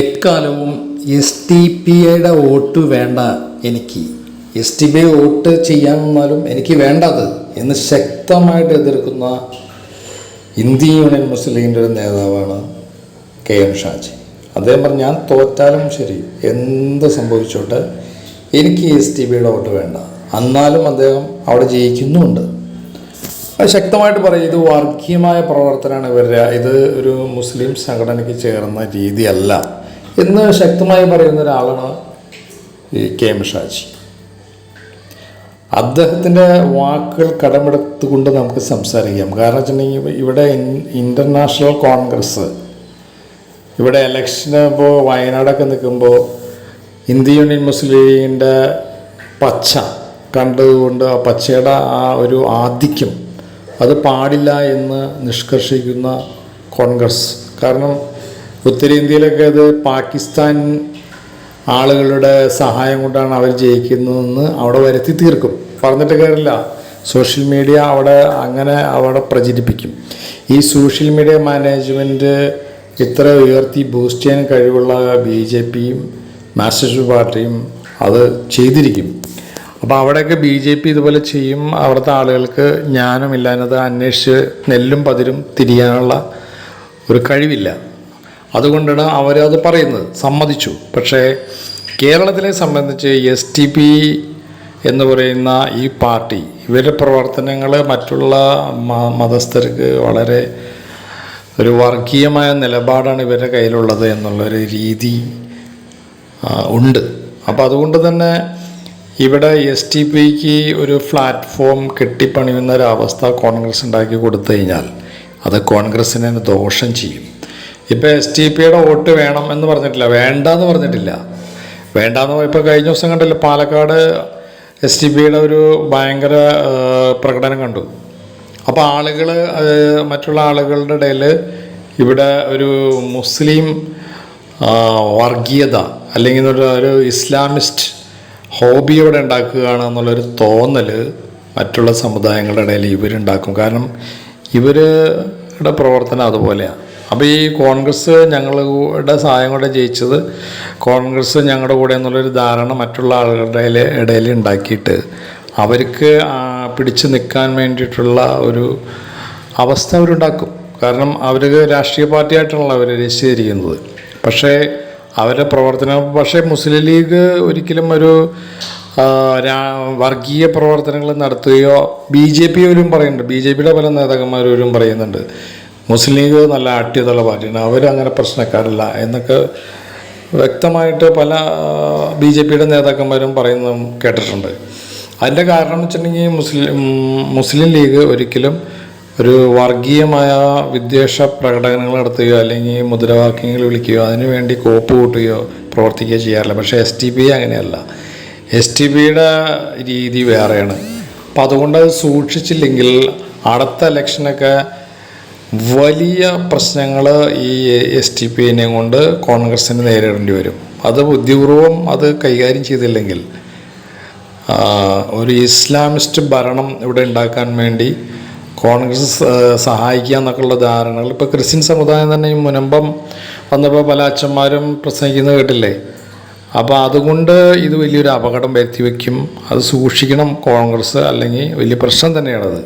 എക്കാലവും S T P ഐയുടെ vote വേണ്ട എനിക്ക്. S T P I vote ചെയ്യാൻ വന്നാലും എനിക്ക് വേണ്ടത് എന്ന് ശക്തമായിട്ട് എതിർക്കുന്ന ഇന്ത്യൻ യൂണിയൻ മുസ്ലിം ലീഗിന്റെ ഒരു നേതാവാണ് കെ എം ഷാജി. അദ്ദേഹം പറഞ്ഞു ഞാൻ തോറ്റാലും ശരി. എന്ത് സംഭവിച്ചോട്ടെ? എനിക്ക് എസ് ടി പിയുടെ വോട്ട് വേണ്ട. എന്നാലും അദ്ദേഹം അവിടെ ജയിക്കുന്നുമുണ്ട് ശക്തമായിട്ട് പറയും ഇത് വർഗീയമായ പ്രവർത്തനമാണ് ഇവരുടെ. ഇത് ഒരു മുസ്ലിം സംഘടനയ്ക്ക് ചേർന്ന രീതിയല്ല. എന്ന് ശക്തമായി പറയുന്ന ഒരാളാണ് ഈ കെ എം ഷാജി. അദ്ദേഹത്തിന്റെ വാക്കുകൾ കടമെടുത്തുകൊണ്ട് നമുക്ക് സംസാരിക്കാം. കാരണം വെച്ചിട്ടുണ്ടെങ്കിൽ ഇവിടെ ഇന്റർനാഷണൽ കോൺഗ്രസ് ഇവിടെ ഇലക്ഷന് ഇപ്പോൾ വയനാടൊക്കെ നിൽക്കുമ്പോൾ ഇന്ത്യ യൂണിയൻ മുസ്ലിം ലീഗിന്റെ പച്ച കണ്ടതുകൊണ്ട് ആ പച്ചയുടെ ആ ഒരു ആധിക്യം അത് പാടില്ല എന്ന് നിഷ്കർഷിക്കുന്ന കോൺഗ്രസ് കാരണം ഉത്തരേന്ത്യയിലൊക്കെ അത് പാകിസ്ഥാൻ ആളുകളുടെ സഹായം കൊണ്ടാണ് അവർ ജയിക്കുന്നതെന്ന് അവിടെ വരുത്തി തീർക്കും. പറഞ്ഞിട്ട് കാര്യമില്ല. സോഷ്യൽ മീഡിയ അവിടെ അങ്ങനെ അവിടെ പ്രചരിപ്പിക്കും. ഈ സോഷ്യൽ മീഡിയ മാനേജ്മെന്റ് ഇത്ര ഉയർത്തി ബൂസ്റ്റ് ചെയ്യാൻ കഴിവുള്ള ബി ജെ പിയും മാർക്സിസ്റ്റ് പാർട്ടിയും അത് ചെയ്തിരിക്കും. അപ്പോൾ അവിടെയൊക്കെ ബി ജെ പി ഇതുപോലെ ചെയ്യും. അവിടുത്തെ ആളുകൾക്ക് ജ്ഞാനമില്ലാഞ്ഞത് അന്വേഷിച്ച് നെല്ലും പതിരും തിരിയാനുള്ള ഒരു കഴിവില്ല. അതുകൊണ്ടാണ് അവരത് പറയുന്നത്. സമ്മതിച്ചു. പക്ഷേ കേരളത്തിനെ സംബന്ധിച്ച് എസ് ടി പി എന്ന് പറയുന്ന ഈ പാർട്ടി ഇവരുടെ പ്രവർത്തനങ്ങൾ മറ്റുള്ള മതസ്ഥർക്ക് വളരെ ഒരു വർഗീയമായ നിലപാടാണ് ഇവരുടെ കയ്യിലുള്ളത് എന്നുള്ളൊരു രീതി ഉണ്ട്. അപ്പോൾ അതുകൊണ്ട് തന്നെ ഇവിടെ എസ് ടി പിക്ക് ഒരു പ്ലാറ്റ്ഫോം കെട്ടിപ്പണിയുന്ന ഒരു അവസ്ഥ കോൺഗ്രസ് ഉണ്ടാക്കി കൊടുത്തു കഴിഞ്ഞാൽ അത് കോൺഗ്രസ്സിനെ ദോഷം ചെയ്യും. ഇപ്പോൾ എസ് ടി പിയുടെ വോട്ട് വേണം എന്ന് പറഞ്ഞിട്ടില്ല. വേണ്ട എന്ന് പറഞ്ഞിട്ടില്ല. വേണ്ട എന്ന് ഇപ്പോൾ കഴിഞ്ഞ ദിവസം കണ്ടല്ലോ പാലക്കാട് എസ് ടി പിയുടെ ഒരു ഭയങ്കര പ്രകടനം കണ്ടു. അപ്പോൾ ആളുകൾ മറ്റുള്ള ആളുകളുടെ ഇടയിൽ ഇവിടെ ഒരു മുസ്ലിം വർഗീയത അല്ലെങ്കിൽ ഒരു ഇസ്ലാമിസ്റ്റ് ഹോബി ഇവിടെ ഉണ്ടാക്കുകയാണ് എന്നുള്ളൊരു തോന്നൽ മറ്റുള്ള സമുദായങ്ങളുടെ ഇടയിൽ ഇവരുണ്ടാക്കും. കാരണം ഇവരുടെ പ്രവർത്തനം അതുപോലെയാണ് അപ്പോൾ ഈ കോൺഗ്രസ് ഞങ്ങളുടെ സഹായം കൊണ്ട് ജയിച്ചത് കോൺഗ്രസ് ഞങ്ങളുടെ കൂടെ എന്നുള്ളൊരു ധാരണ മറ്റുള്ള ആളുകളുടെ ഇടയിൽ- ഉണ്ടാക്കിയിട്ട് അവർക്ക് പിടിച്ചു നിൽക്കാൻ വേണ്ടിയിട്ടുള്ള ഒരു അവസ്ഥ അവരുണ്ടാക്കും. കാരണം അവർ രാഷ്ട്രീയ പാർട്ടിയായിട്ടാണല്ലോ അവർ രജിസ്റ്റർ ചെയ്തിരിക്കുന്നത് പക്ഷേ അവരുടെ പ്രവർത്തനം പക്ഷേ മുസ്ലിം ലീഗ് ഒരിക്കലും ഒരു വർഗീയ പ്രവർത്തനങ്ങൾ നടത്തുകയോ ബി ജെ പി പോലും പറയുന്നുണ്ട്. ബി ജെ പിയുടെ പല നേതാക്കന്മാരും പറയുന്നുണ്ട്. മുസ്ലിം ലീഗ് നല്ല ആട്ടിയതുള്ള പാർട്ടിയാണ് അവരങ്ങനെ പ്രശ്നക്കാരല്ല എന്നൊക്കെ വ്യക്തമായിട്ട് പല ബി ജെ പിയുടെ നേതാക്കന്മാരും പറയുന്നതും കേട്ടിട്ടുണ്ട്. അതിന്റെ കാരണം വെച്ചിട്ടുണ്ടെങ്കിൽ മുസ്ലിം മുസ്ലിം ലീഗ് ഒരിക്കലും ഒരു വർഗീയമായ വിദ്വേഷ പ്രകടനങ്ങൾ നടത്തുകയോ അല്ലെങ്കിൽ മുദ്രാവാക്യങ്ങൾ വിളിക്കുകയോ അതിനുവേണ്ടി കോപ്പ് കൂട്ടുകയോ പ്രവർത്തിക്കുകയോ ചെയ്യാറില്ല. പക്ഷേ എസ് ടി പി അങ്ങനെയല്ല. എസ് ടി പിയുടെ രീതി വേറെയാണ്. അപ്പം അതുകൊണ്ട് അത് സൂക്ഷിച്ചില്ലെങ്കിൽ അടുത്ത ഇലക്ഷനൊക്കെ വലിയ പ്രശ്നങ്ങൾ ഈ എസ് ടി പി എന്നെ കൊണ്ട് കോൺഗ്രസ്സിന് നേരിടേണ്ടി വരും. അത് ബുദ്ധിപൂർവം അത് കൈകാര്യം ചെയ്തില്ലെങ്കിൽ ഒരു ഇസ്ലാമിസ്റ്റ് ഭരണം ഇവിടെ ഉണ്ടാക്കാൻ വേണ്ടി കോൺഗ്രസ് സഹായിക്കുക എന്നൊക്കെയുള്ള ധാരണകൾ ഇപ്പോൾ ക്രിസ്ത്യൻ സമുദായം തന്നെ ഈ മുനമ്പം വന്നപ്പോൾ പല അച്ഛന്മാരും പ്രസംഗിക്കുന്നത് കേട്ടില്ലേ? അപ്പോൾ അതുകൊണ്ട് ഇത് വലിയൊരു അപകടം വരുത്തി വയ്ക്കും അത് സൂക്ഷിക്കണം കോൺഗ്രസ് അല്ലെങ്കിൽ വലിയ പ്രശ്നം തന്നെയാണത്.